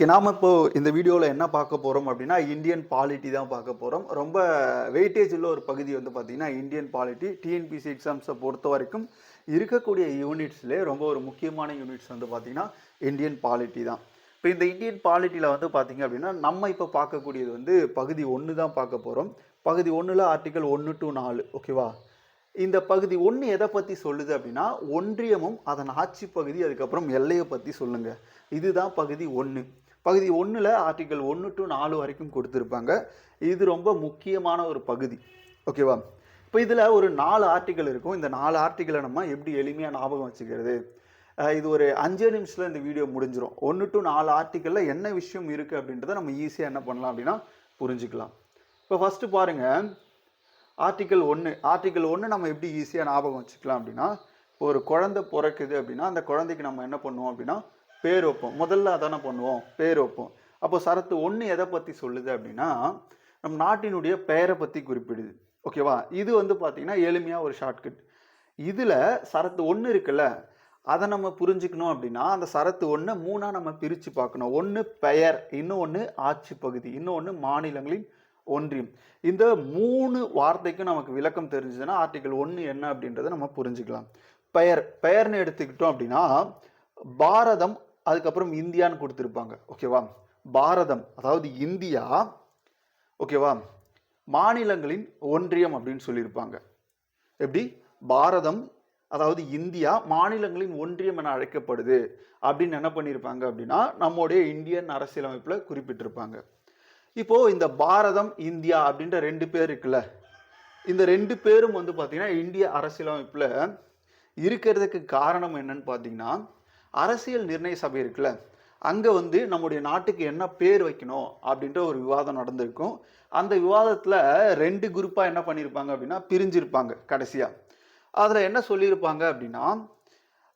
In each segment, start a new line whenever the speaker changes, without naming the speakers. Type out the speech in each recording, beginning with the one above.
Okay நாம் இப்போது இந்த வீடியோவில் என்ன பார்க்க போகிறோம் அப்படின்னா இந்தியன் பாலிட்டி தான் பார்க்க போகிறோம் ரொம்ப வெயிட்டேஜ் உள்ள ஒரு பகுதி வந்து பார்த்திங்கன்னா இந்தியன் பாலிட்டி டிஎன்பிசி எக்ஸாம்ஸை பொறுத்த வரைக்கும் இருக்கக்கூடிய யூனிட்ஸ்லேயே ரொம்ப ஒரு முக்கியமான யூனிட்ஸ் வந்து பார்த்திங்கன்னா இந்தியன் பாலிட்டி தான். இப்போ இந்த இந்தியன் பாலிட்டியில் வந்து பார்த்திங்க அப்படின்னா நம்ம இப்போ பார்க்கக்கூடியது வந்து பகுதி ஒன்று தான் பார்க்க போகிறோம் பகுதி ஒன்றில் ஆர்டிக்கல் ஒன்று டு நாலு ஓகேவா இந்த பகுதி ஒன்று எதை பற்றி சொல்லுது அப்படின்னா ஒன்றியமும் அதன் ஆட்சி பகுதி அதுக்கப்புறம் எல்லையை பற்றி சொல்லுங்கள் இதுதான் பகுதி ஒன்று பகுதி ஒன்றில் ஆர்டிக்கல் ஒன்று டு நாலு வரைக்கும் கொடுத்துருப்பாங்க. இது ரொம்ப முக்கியமான ஒரு பகுதி. ஓகேவா இப்போ இதில் ஒரு நாலு ஆர்டிக்கல் இருக்கும். இந்த நாலு ஆர்டிக்கலை நம்ம எப்படி எளிமையாக ஞாபகம் வச்சுக்கிறது? இது ஒரு அஞ்சே நிமிஷத்தில் இந்த வீடியோ முடிஞ்சிடும் ஒன்று டு நாலு ஆர்டிக்கலில் என்ன விஷயம் இருக்குது அப்படின்றத நம்ம ஈஸியாக என்ன பண்ணலாம் அப்படின்னா புரிஞ்சுக்கலாம். இப்போ ஃபஸ்ட்டு பாருங்கள் ஆர்டிக்கல் ஒன்று ஆர்டிக்கல் ஒன்று நம்ம எப்படி ஈஸியாக ஞாபகம் வச்சுக்கலாம் அப்படின்னா இப்போ ஒரு குழந்தை பிறக்குது அப்படின்னா அந்த குழந்தைக்கு நம்ம என்ன பண்ணுவோம் அப்படின்னா பேர் வைப்போம் முதல்ல அதானே பண்ணுவோம் பேர் வைப்போம் அப்போ சரத்து ஒன்று எதை பற்றி சொல்லுது அப்படின்னா நம் நாட்டினுடைய பெயரை பற்றி குறிப்பிடுது. ஓகேவா இது வந்து பார்த்திங்கன்னா எளிமையாக ஒரு ஷார்ட்கட் இதில் சரத்து ஒன்று இருக்குல்ல அதை நம்ம புரிஞ்சுக்கணும் அப்படின்னா அந்த சரத்து ஒன்று மூணாக நம்ம பிரித்து பார்க்கணும். ஒன்று பெயர் இன்னொன்று ஆட்சி பகுதி இன்னொன்று மாநிலங்களின் ஒன்றியம். இந்த மூணு வார்த்தைக்கும் நமக்கு விளக்கம் தெரிஞ்சதுன்னா ஆர்டிகல் ஒன்று என்ன அப்படின்றத நம்ம புரிஞ்சுக்கலாம். பெயர் பெயர்னு எடுத்துக்கிட்டோம் அப்படின்னா பாரதம் அதுக்கப்புறம் இந்தியான்னு கொடுத்துருப்பாங்க. ஓகேவா பாரதம் அதாவது இந்தியா ஓகேவா மாநிலங்களின் ஒன்றியம் அப்படின்னு சொல்லியிருப்பாங்க. எப்படி? பாரதம் அதாவது இந்தியா மாநிலங்களின் ஒன்றியம் என அழைக்கப்படுது. அப்படின்னு என்ன பண்ணியிருப்பாங்க அப்படின்னா நம்முடைய இந்தியன் அரசியலமைப்பில் குறிப்பிட்டிருப்பாங்க. இப்போ இந்த பாரதம் இந்தியா அப்படின்ற ரெண்டு பேர் இருக்குல்ல இந்த ரெண்டு பேரும் வந்து பார்த்தீங்கன்னா இந்திய அரசியலமைப்பில் இருக்கிறதுக்கு காரணம் என்னன்னு பார்த்தீங்கன்னா அரசியல் நிர்ணய சபை இருக்குல்ல அங்கே வந்து நம்முடைய நாட்டுக்கு என்ன பேர் வைக்கணும் அப்படின்ற ஒரு விவாதம் நடந்திருக்கும். அந்த விவாதத்தில் ரெண்டு குரூப்பாக என்ன பண்ணியிருப்பாங்க அப்படின்னா பிரிஞ்சிருப்பாங்க கடைசியாக அதில் என்ன சொல்லியிருப்பாங்க அப்படின்னா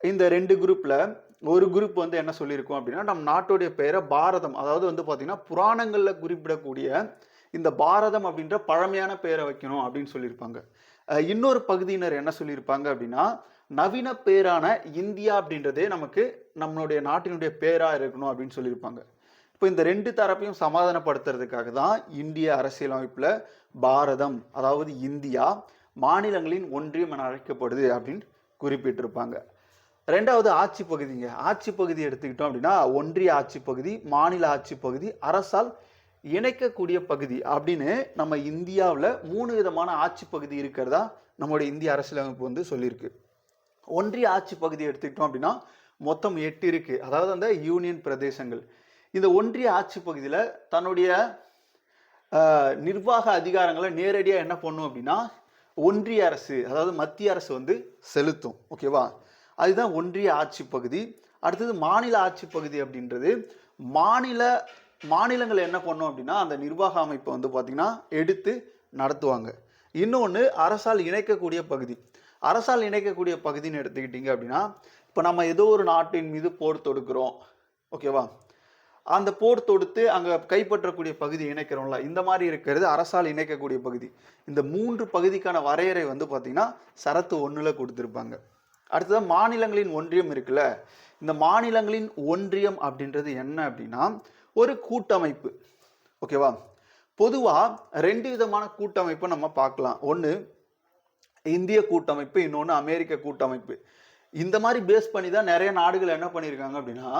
இந்த ரெண்டு குரூப்பில் ஒரு குரூப் வந்து என்ன சொல்லியிருக்கோம் அப்படின்னா நம் நாட்டுடைய பெயரை பாரதம் அதாவது வந்து பார்த்திங்கன்னா புராணங்களில் குறிப்பிடக்கூடிய இந்த பாரதம் அப்படின்ற பழமையான பெயரை வைக்கணும் அப்படின்னு சொல்லியிருப்பாங்க இன்னொரு பகுதியினர் என்ன சொல்லியிருப்பாங்க அப்படின்னா நவீன பேரான இந்தியா அப்படின்றதே நமக்கு நம்மளுடைய நாட்டினுடைய பேராக இருக்கணும் அப்படின்னு சொல்லியிருப்பாங்க. இப்போ இந்த ரெண்டு தரப்பையும் சமாதானப்படுத்துறதுக்காக தான் இந்திய அரசியலமைப்பில் பாரதம் அதாவது இந்தியா மாநிலங்களின் ஒன்றியம் என அழைக்கப்படுது அப்படின்னு குறிப்பிட்டிருப்பாங்க. ரெண்டாவது ஆட்சி பகுதிங்க. ஆட்சி பகுதி எடுத்துக்கிட்டோம் அப்படின்னா ஒன்றிய ஆட்சி பகுதி மாநில ஆட்சி பகுதி அரசால் இணைக்கக்கூடிய பகுதி அப்படின்னு நம்ம இந்தியாவில் மூணு விதமான ஆட்சி பகுதி இருக்கிறதா நம்மளுடைய இந்திய அரசியலமைப்பு வந்து சொல்லியிருக்கு. ஒன்றிய ஆட்சி பகுதி எடுத்துக்கிட்டோம் அப்படின்னா மொத்தம் எட்டு இருக்கு. அதாவது அந்த யூனியன் பிரதேசங்கள். இந்த ஒன்றிய ஆட்சி பகுதியில் தன்னுடைய நிர்வாக அதிகாரங்களை நேரடியாக என்ன பண்ணும் அப்படின்னா ஒன்றிய அரசு அதாவது மத்திய அரசு வந்து செலுத்தும். ஓகேவா அதுதான் ஒன்றிய ஆட்சி பகுதி. அடுத்தது மாநில ஆட்சி பகுதி அப்படின்றது மாநில மாநிலங்கள் என்ன பண்ணும் அப்படின்னா அந்த நிர்வாக அமைப்பை வந்து பார்த்திங்கன்னா எடுத்து நடத்துவாங்க. இன்னொன்று அரசால் இணைக்கக்கூடிய பகுதி. அரசால் இணைக்கக்கூடிய பகுதின்னு எடுத்துக்கிட்டீங்க அப்படின்னா இப்போ நம்ம ஏதோ ஒரு நாட்டின் மீது போர் தொடுக்கிறோம் ஓகேவா அந்த போர் தொடுத்து அங்கே கைப்பற்றக்கூடிய பகுதி இணைக்கிறோம்ல இந்த மாதிரி இருக்கிறது அரசால் இணைக்கக்கூடிய பகுதி. இந்த மூன்று பகுதிக்கான வரையறை வந்து பார்த்திங்கன்னா சரத்து ஒன்றில் கொடுத்துருப்பாங்க. அடுத்தது மாநிலங்களின் ஒன்றியம் இருக்குல்ல இந்த மாநிலங்களின் ஒன்றியம் அப்படின்றது என்ன அப்படின்னா ஒரு கூட்டமைப்பு ஓகேவா பொதுவாக ரெண்டு விதமான கூட்டமைப்பை நம்ம பார்க்கலாம். ஒன்று இந்திய கூட்டமைப்பு இன்னொன்று அமெரிக்க கூட்டமைப்பு. இந்த மாதிரி பேஸ் பண்ணி தான் நிறைய நாடுகள் என்ன பண்ணியிருக்காங்க அப்படின்னா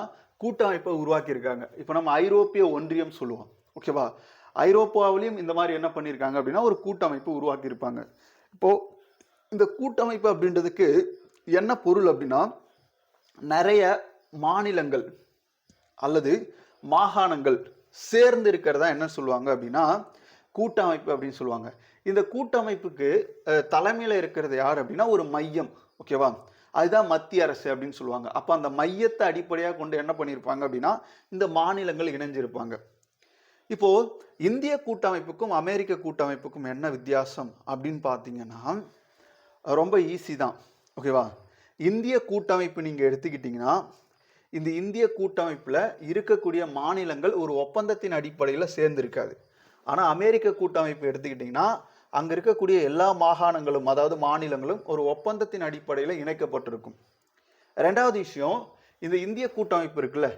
கூட்டமைப்பை உருவாக்கியிருக்காங்க. இப்போ நம்ம ஐரோப்பிய ஒன்றியம் சொல்லுவோம் ஓகேவா ஐரோப்பாவிலையும் இந்த மாதிரி என்ன பண்ணியிருக்காங்க அப்படின்னா ஒரு கூட்டமைப்பு உருவாக்கியிருப்பாங்க. இப்போ இந்த கூட்டமைப்பு அப்படின்றதுக்கு என்ன பொருள் அப்படின்னா நிறைய மாநிலங்கள் அல்லது மாகாணங்கள் சேர்ந்து இருக்கிறதா என்ன சொல்லுவாங்க அப்படின்னா கூட்டமைப்பு அப்படின்னு சொல்லுவாங்க. இந்த கூட்டமைப்புக்கு தலைமையில் இருக்கிறது யார் அப்படின்னா ஒரு மையம் ஓகேவா அதுதான் மத்திய அரசு அப்படின்னு சொல்லுவாங்க. அப்போ அந்த மையத்தை அடிப்படையாக கொண்டு என்ன பண்ணியிருப்பாங்க அப்படின்னா இந்த மாநிலங்கள் இணைஞ்சிருப்பாங்க. இப்போ இந்திய கூட்டமைப்புக்கும் அமெரிக்க கூட்டமைப்புக்கும் என்ன வித்தியாசம் அப்படின்னு பார்த்தீங்கன்னா ரொம்ப ஈஸி தான் ஓகேவா இந்திய கூட்டமைப்பு நீங்கள் எடுத்துக்கிட்டிங்கன்னா இந்த இந்திய கூட்டமைப்பில் இருக்கக்கூடிய மாநிலங்கள் ஒரு ஒப்பந்தத்தின் அடிப்படையில் சேர்ந்துருக்காது. ஆனால் அமெரிக்க கூட்டமைப்பு எடுத்துக்கிட்டிங்கன்னா அங்கே இருக்கக்கூடிய எல்லா மாகாணங்களும் அதாவது மாநிலங்களும் ஒரு ஒப்பந்தத்தின் அடிப்படையில் இணைக்கப்பட்டிருக்கும். ரெண்டாவது விஷயம் இந்த இந்திய கூட்டமைப்பு இருக்குல்ல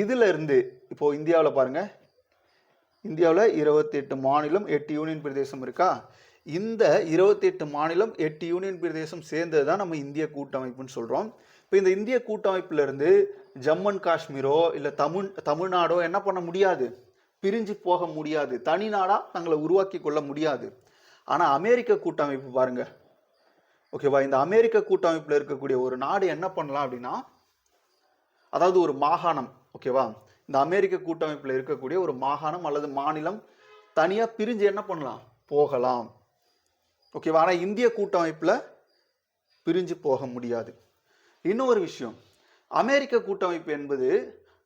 இதில் இருந்து இப்போது இந்தியாவில் பாருங்கள் இந்தியாவில் இருபத்தி எட்டு மாநிலம் எட்டு யூனியன் பிரதேசம் இருக்கா? இந்த இருபத்தி எட்டு மாநிலம் எட்டு யூனியன் பிரதேசம் சேர்ந்தது தான் நம்ம இந்திய கூட்டமைப்புன்னு சொல்கிறோம் இப்போ இந்த இந்திய கூட்டமைப்பிலிருந்து ஜம்மு அண்ட் காஷ்மீரோ இல்லை தமிழ் தமிழ்நாடோ என்ன பண்ண முடியாது? பிரிஞ்சு போக முடியாது. தனி நாடாக தங்களை உருவாக்கி கொள்ள முடியாது. ஆனால் அமெரிக்க கூட்டமைப்பு பாருங்க. ஓகேவா இந்த அமெரிக்க கூட்டமைப்பில் இருக்கக்கூடிய ஒரு நாடு என்ன பண்ணலாம் அப்படின்னா அதாவது ஒரு மாகாணம் ஓகேவா இந்த அமெரிக்க கூட்டமைப்பில் இருக்கக்கூடிய ஒரு மாகாணம் அல்லது மாநிலம் தனியாக பிரிஞ்சு என்ன பண்ணலாம்? போகலாம். ஓகேவா ஆனால் இந்திய கூட்டமைப்பில் பிரிஞ்சு போக முடியாது. இன்னொரு விஷயம் அமெரிக்க கூட்டமைப்பு என்பது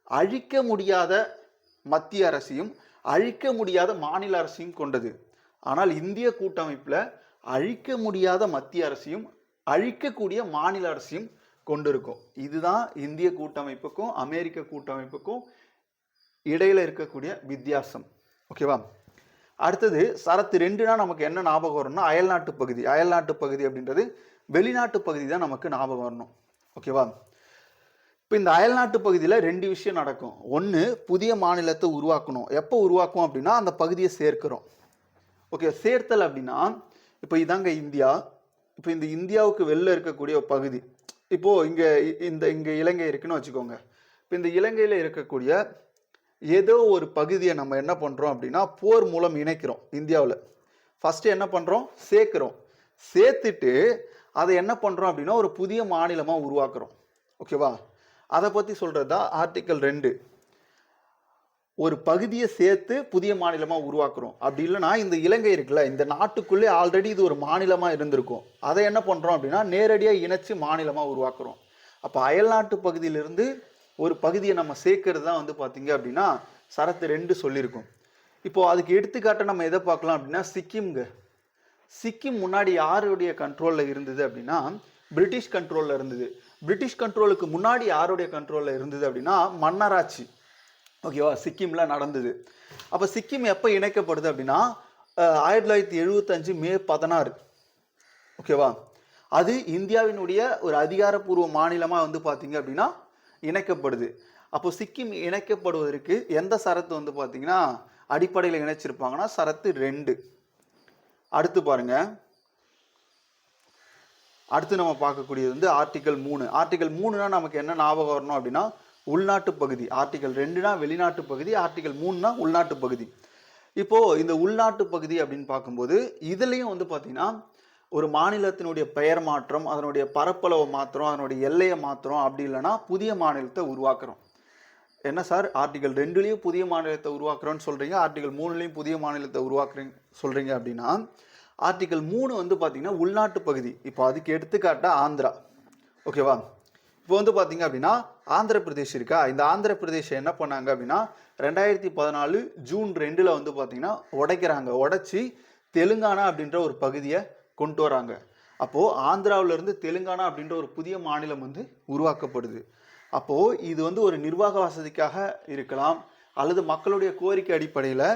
அழிக்க முடியாத மத்திய அரசையும் அழிக்க முடியாத மாநில அரசையும் கொண்டது. ஆனால் இந்திய கூட்டமைப்பில் அழிக்க முடியாத மத்திய அரசையும் அழிக்கக்கூடிய மாநில அரசையும் கொண்டிருக்கும். இதுதான் இந்திய கூட்டமைப்புக்கும் அமெரிக்க கூட்டமைப்புக்கும் இடையில் இருக்கக்கூடிய வித்தியாசம். ஓகேவா? அடுத்தது சரத்து ரெண்டுனா நமக்கு என்ன ஞாபகம் வரும்னா அயல்நாட்டு பகுதி. அயல்நாட்டு பகுதி அப்படின்றது வெளிநாட்டு பகுதி தான் நமக்கு ஞாபகம் வரணும். ஓகேவா? இப்போ இந்த அயல்நாட்டு பகுதியில் ரெண்டு விஷயம் நடக்கும். ஒன்று புதிய மாநிலத்தை உருவாக்கணும். எப்போ உருவாக்கும் அப்படின்னா அந்த பகுதியை சேர்க்கிறோம். ஓகே சேர்த்தல் அப்படின்னா இப்போ இதாங்க இந்தியா. இப்போ இந்த இந்தியாவுக்கு வெளில இருக்கக்கூடிய பகுதி. இப்போ இங்கே இந்த இங்கே இலங்கை இருக்குன்னு வச்சுக்கோங்க. இப்போ இந்த இலங்கையில் இருக்கக்கூடிய ஏதோ ஒரு பகுதியை நம்ம என்ன பண்ணுறோம் அப்படின்னா போர் மூலம் இணைக்கிறோம் இந்தியாவில். ஃபஸ்ட்டு என்ன பண்ணுறோம் சேர்க்குறோம். சேர்த்துட்டு அதை என்ன பண்ணுறோம் அப்படின்னா ஒரு புதிய மாநிலமாக உருவாக்குறோம். ஓகேவா அதை பற்றி சொல்கிறது தான் ஆர்டிக்கல் ரெண்டு. ஒரு பகுதியை சேர்த்து புதிய மாநிலமாக உருவாக்குறோம். அப்படி இல்லைன்னா இந்த இலங்கை இருக்குல்ல இந்த நாட்டுக்குள்ளே ஆல்ரெடி இது ஒரு மாநிலமாக இருந்திருக்கும். அதை என்ன பண்ணுறோம் அப்படின்னா நேரடியாக இணைச்சு மாநிலமாக உருவாக்குறோம். அப்போ அயல்நாட்டு பகுதியிலிருந்து ஒரு பகுதியை நம்ம சேர்க்கறது தான் வந்து பார்த்தீங்க அப்படின்னா சரத்து ரெண்டு சொல்லியிருக்கோம். இப்போது அதுக்கு எடுத்துக்காட்டை நம்ம எதை பார்க்கலாம் அப்படின்னா சிக்கிம்ங்க. சிக்கிம் முன்னாடி யாருடைய கண்ட்ரோலில் இருந்தது அப்படின்னா பிரிட்டிஷ் கண்ட்ரோலில் இருந்தது. பிரிட்டிஷ் கண்ட்ரோலுக்கு முன்னாடி யாருடைய கண்ட்ரோலில் இருந்தது அப்படின்னா மன்னராட்சி. ஓகேவா? சிக்கிமில் நடந்தது. அப்போ சிக்கிம் எப்போ இணைக்கப்படுது அப்படின்னா ஆயிரத்தி தொள்ளாயிரத்தி எழுபத்தஞ்சு மே பதினாறு. ஓகேவா? அது இந்தியாவினுடைய ஒரு அதிகாரப்பூர்வ மாநிலமாக வந்து பார்த்தீங்க அப்படின்னா இணைக்கப்படுது. அப்போ சிக்கிம் இணைக்கப்படுவதற்கு எந்த சரத்து வந்து பார்த்தீங்கன்னா அடிப்படையில் இணைச்சிருப்பாங்கன்னா சரத்து ரெண்டு. அடுத்து பாருங்க. அடுத்து நம்ம பார்க்கக்கூடியது வந்து ஆர்டிக்கல் மூணு. ஆர்டிக்கல் மூணுனா நமக்கு என்ன ஞாபகம் வரணும் அப்படின்னா உள்நாட்டு பகுதி ஆர்டிகல் ரெண்டுனா வெளிநாட்டு பகுதி ஆர்டிகல் மூணுனா உள்நாட்டு பகுதி. இப்போது இந்த உள்நாட்டு பகுதி அப்படின்னு பார்க்கும்போது இதுலேயும் வந்து பார்த்திங்கன்னா ஒரு மாநிலத்தினுடைய பெயர் மாற்றம் அதனுடைய பரப்பளவை மாற்றுறோம் அதனுடைய எல்லையை மாற்றுறோம் அப்படி இல்லைன்னா புதிய மாநிலத்தை உருவாக்குறோம். என்ன சார் ஆர்டிகல் ரெண்டுலேயும் புதிய மாநிலத்தை உருவாக்குறோன்னு சொல்கிறீங்க ஆர்டிகல் மூணுலேயும் புதிய மாநிலத்தை உருவாக்குறீங்க சொல்கிறீங்க அப்படின்னா ஆர்டிகல் மூணு வந்து பார்த்தீங்கன்னா உள்நாட்டு பகுதி. இப்போ அதுக்கு எடுத்துக்காட்டால் ஆந்திரா. ஓகேவா இப்போ வந்து பார்த்தீங்க அப்படின்னா ஆந்திர பிரதேஷ் இருக்கா? இந்த ஆந்திர பிரதேஷ் என்ன பண்ணாங்க அப்படின்னா ரெண்டாயிரத்தி பதினாலு ஜூன் ரெண்டில் வந்து பார்த்தீங்கன்னா உடைக்கிறாங்க. உடைச்சி தெலுங்கானா அப்படின்ற ஒரு பகுதியை கொண்டு வராங்க. அப்போது ஆந்திராவிலேருந்து தெலுங்கானா அப்படின்ற ஒரு புதிய மாநிலம் வந்து உருவாக்கப்படுது. அப்போது இது வந்து ஒரு நிர்வாக வசதிக்காக இருக்கலாம் அல்லது மக்களுடைய கோரிக்கை அடிப்படையில்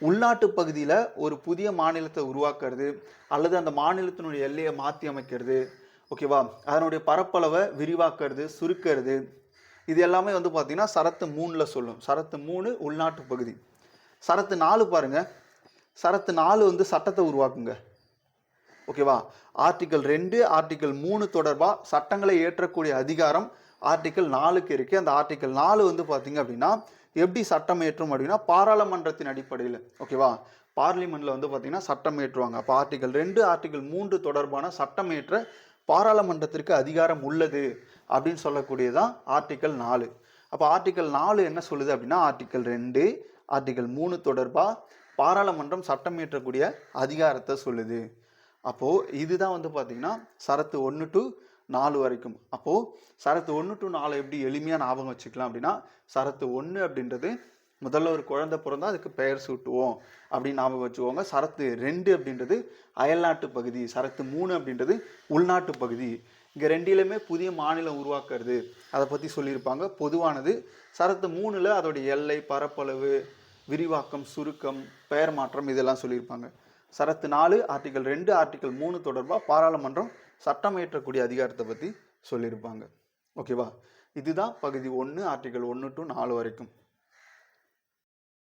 உள்நாட்டு பகுதியில் ஒரு புதிய மாநிலத்தை உருவாக்குறது அல்லது அந்த மாநிலத்தினுடைய எல்லையை மாற்றி அமைக்கிறது ஓகேவா? அதனுடைய பரப்பளவை விரிவாக்குறது சுருக்கிறது இது எல்லாமே வந்து பார்த்திங்கன்னா சரத்து மூணில் சொல்லும். சரத்து மூணு உள்நாட்டு பகுதி. சரத்து நாலு பாருங்கள் சரத்து நாலு வந்து சட்டத்தை உருவாக்குங்க. ஓகேவா? ஆர்டிக்கல் ரெண்டு ஆர்டிக்கல் மூணு தொடர்பாக சட்டங்களை ஏற்றக்கூடிய அதிகாரம் ஆர்டிக்கல் நாலுக்கு இருக்குது அந்த ஆர்டிக்கல் நாலு வந்து பார்த்திங்க அப்படின்னா எப்படி சட்டம் ஏற்றும் அப்படின்னா பாராளுமன்றத்தின் அடிப்படையில். ஓகேவா? பார்லிமெண்ட்டில் வந்து பார்த்திங்கன்னா சட்டம் ஏற்றுவாங்க. அப்போ ஆர்டிக்கல் ரெண்டு ஆர்டிக்கல் மூன்று தொடர்பான சட்டம் ஏற்ற பாராளுமன்றத்திற்கு அதிகாரம் உள்ளது அப்படின்னு சொல்லக்கூடியதான் ஆர்டிக்கல் நாலு. அப்போ ஆர்டிக்கல் நாலு என்ன சொல்லுது அப்படின்னா ஆர்டிக்கல் ரெண்டு ஆர்டிக்கல் மூணு தொடர்பாக பாராளுமன்றம் சட்டம் இயற்றக்கூடிய அதிகாரத்தை சொல்லுது. அப்போது இதுதான் வந்து பார்த்திங்கன்னா சரத்து ஒன்று டு நாலு வரைக்கும். அப்போது சரத்து ஒன்று டு நாலு எப்படி எளிமையாக ஞாபகம் வச்சுக்கலாம் அப்படின்னா சரத்து ஒன்று அப்படின்றது முதல்ல ஒரு குழந்தை பிறந்தா அதுக்கு பெயர் சூட்டுவோம் அப்படின்னு ஞாபகம் வச்சுக்கோங்க. சரத்து ரெண்டு அப்படின்றது அயல்நாட்டு பகுதி சரத்து மூணு அப்படின்றது உள்நாட்டு பகுதி. இங்கே ரெண்டிலுமே புதிய மாநிலம் உருவாக்குறது அதை பற்றி சொல்லியிருப்பாங்க. பொதுவானது சரத்து மூணில் அதோடைய எல்லை பரப்பளவு விரிவாக்கம் சுருக்கம் பெயர் மாற்றம் இதெல்லாம் சொல்லியிருப்பாங்க. சரத்து நாலு ஆர்டிக்கல் ரெண்டு ஆர்டிக்கல் மூணு தொடர்பாக பாராளுமன்றம் சட்டம் இயற்றக்கூடிய அதிகாரத்தை பற்றி சொல்லியிருப்பாங்க. ஓகேவா? இதுதான் பகுதி ஒன்று ஆர்டிக்கல் ஒன்று டு நாலு வரைக்கும்.